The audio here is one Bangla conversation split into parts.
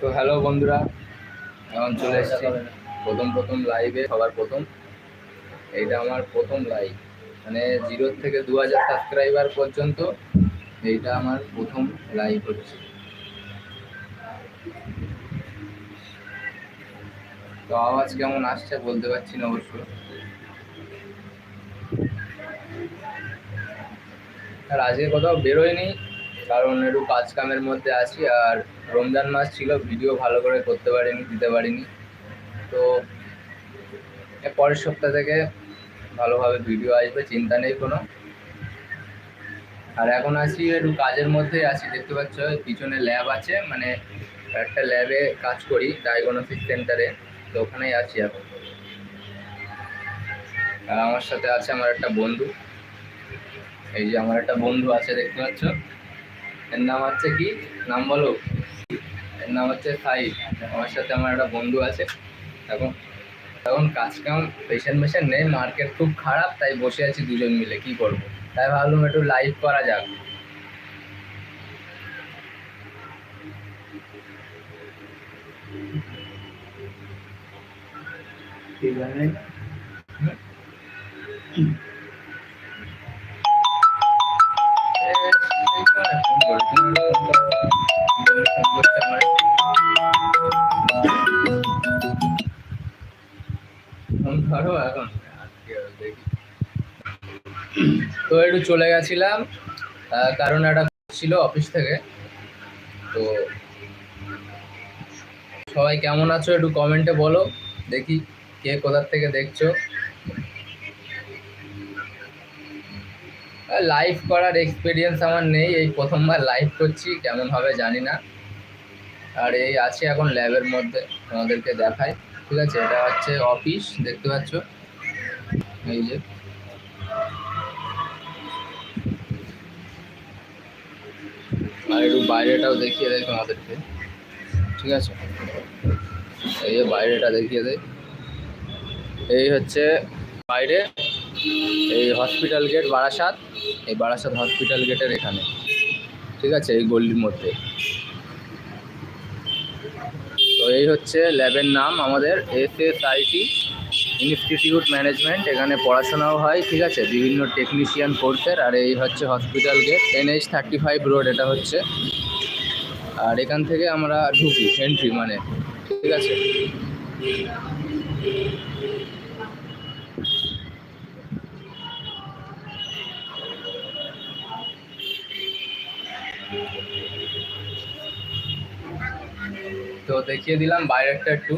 তো হ্যালো বন্ধুরা, এখন চলে এসেছি প্রথম প্রথম লাইভে সবার প্রথম। এইটা আমার প্রথম লাইভ মানে জিরো থেকে দু হাজার সাবস্ক্রাইবার পর্যন্ত এইটা আমার প্রথম লাইভ হচ্ছে। তো আওয়াজ কেমন আসছে বলতে পারছি না অবশ্য। আর আজকে কোথাও বেরোয়নি কারণ একটু কাজ কামের মধ্যে আছি আর রমজান মাস ছিল, ভিডিও ভালো করে করতে পারিনি, দিতে পারিনি। তো পরের সপ্তাহ থেকে ভালোভাবে ভিডিও আসবে, চিন্তা নেই কোনো। আর এখন আছি একটু কাজের মধ্যেই আছি, দেখতে পাচ্ছ পিছনে ল্যাব আছে মানে একটা ল্যাবে কাজ করি ডায়াগনোসিস সেন্টারে তো ওখানেই আছি এখন। আর আমার সাথে আছে আমার একটা বন্ধু। এই যে আমার একটা বন্ধু আছে, দেখতে পাচ্ছ? এর নাম হচ্ছে কি? নাম বলো। এর নাম হচ্ছে সাই আমার সাথে আমার একটা বন্ধু আছে। এখন এখন কাজ কাম পেশেন্ট মেশেন্ট নেই মার্কেট খুব খারাপ তাই বসে আছি দুজন মিলে। কি করব? তাই ভাবলাম একটু লাইভ করা যাক। এ, তো একটু চলে গেছিলাম কারণ একটা ছিল অফিস থেকে। তো সবাই কেমন আছো একটু কমেন্টে বলো, দেখি কে কোথার থেকে দেখছ। লাইভ করার এক্সপিরিয়েন্স আমার নেই। এই প্রথমবার লাইভ করছি, কেমন হবে জানি না। আর এই আছে এখন ল্যাবের মধ্যে, তোমাদেরকে দেখাই। ঠিক আছে, এটা হচ্ছে অফিস দেখতে পাচ্ছ? এই যে। আর একটু বাইরেটাও দেখিয়ে দেয় তোমাদেরকে। ঠিক আছে? এই যে বাইরেটা দেখিয়ে দেয়। এই হচ্ছে বাইরে। এই হসপিটাল গেট বারাসাত, এই বারাসাত হসপিটাল গেটের এখানে। ঠিক আছে? এই গলির মধ্যে। তো এই হচ্ছে ল্যাবের নাম আমাদের S S IT institute management এখানে পড়াশোনাও হয়, ঠিক আছে? বিভিন্ন টেকনিশিয়ান কোর্সের আর এই হচ্ছে hospital gate NH thirty five road এটা হচ্ছে। আর এখান থেকে আমরা ঢুকি এন্ট্রি মানে। ঠিক আছে? তো দেখিয়ে দিলাম বাইরেটা একটু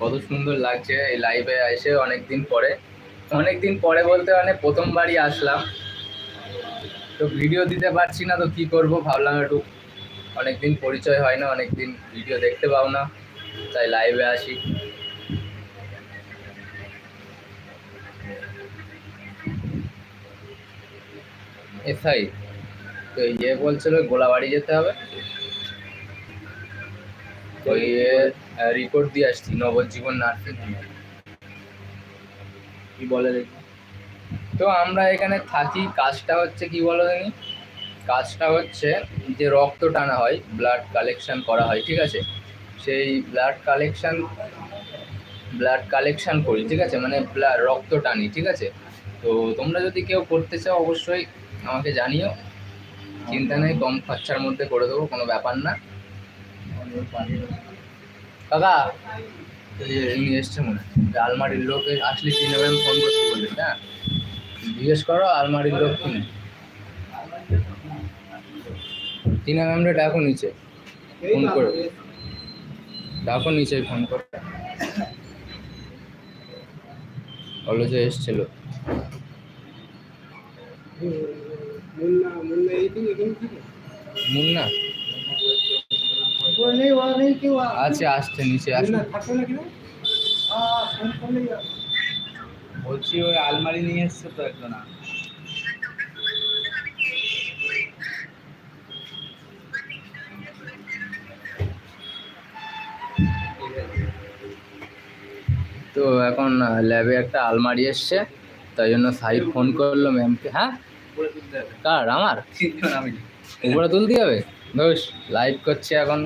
কত সুন্দর লাগছে এই লাইভে এসে অনেক দিন পরে। অনেক দিন পরে বলতে মানে প্রথমবারই আসলাম। তো ভিডিও দিতে পারছি না তো কি করব? ভাবলাম একটু অনেক দিন পরিচয় হয় না অনেক দিন ভিডিও দেখতে পাও না, তাই লাইভে আসি। এসআই, তো ইয়ে বলছিল গোলাবাড়ি যেতে হবে। ওই রিপোর্ট দিয়ে আসছি নবজীবন নার্সিং হোমে কি বলে দেখি? তো আমরা এখানে থাকি কাজটা হচ্ছে কি বলো জানি কাজটা হচ্ছে যে রক্ত টানা হয় ব্লাড কালেকশন করা হয় ঠিক আছে? সেই ব্লাড কালেকশন ব্লাড কালেকশন করি ঠিক আছে? মানে ব্লাড রক্ত টানি ঠিক আছে? তো তোমরা যদি কেউ করতে চাও অবশ্যই আমাকে জানিও। চিন্তা নেই কম খরচার মধ্যে করে দেবো কোনো ব্যাপার না। কাকা ইনি এসছে মনে হয়। আলমারির লোক আসলে কি নেবেন ফোন করতে বললেন হ্যাঁ জিজ্ঞেস করো আলমারির লোক কিনে। টিনা ম্যামরে ডাকো নিচে ফোন করে। ডাকো নিচে ফোন করে। যে এসছিল মুন্না মুন্না? আছে আসছে নিচে বলছি ওই আলমারি নিয়ে এসছে তো তো এখন ল্যাবে একটা আলমারি এসছে তাই জন্য সাহিব ফোন করল ম্যামকে হ্যাঁ? কার? আমার? উপরে তুলতে হবে? ধস লাইভ করছে এখন।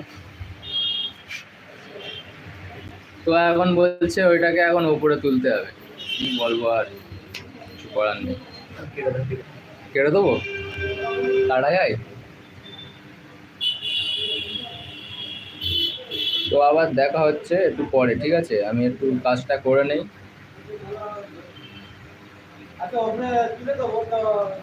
তো এখন বলছে ওইটাকে এখন উপরে তুলতে হবে। কি বলব আর কিছু করার নেই। কেটে দেবো? কাটা যায়? তো আবার দেখা হচ্ছে একটু পরে, ঠিক আছে? আমি একটু কাজটা করে নেই। আচ্ছা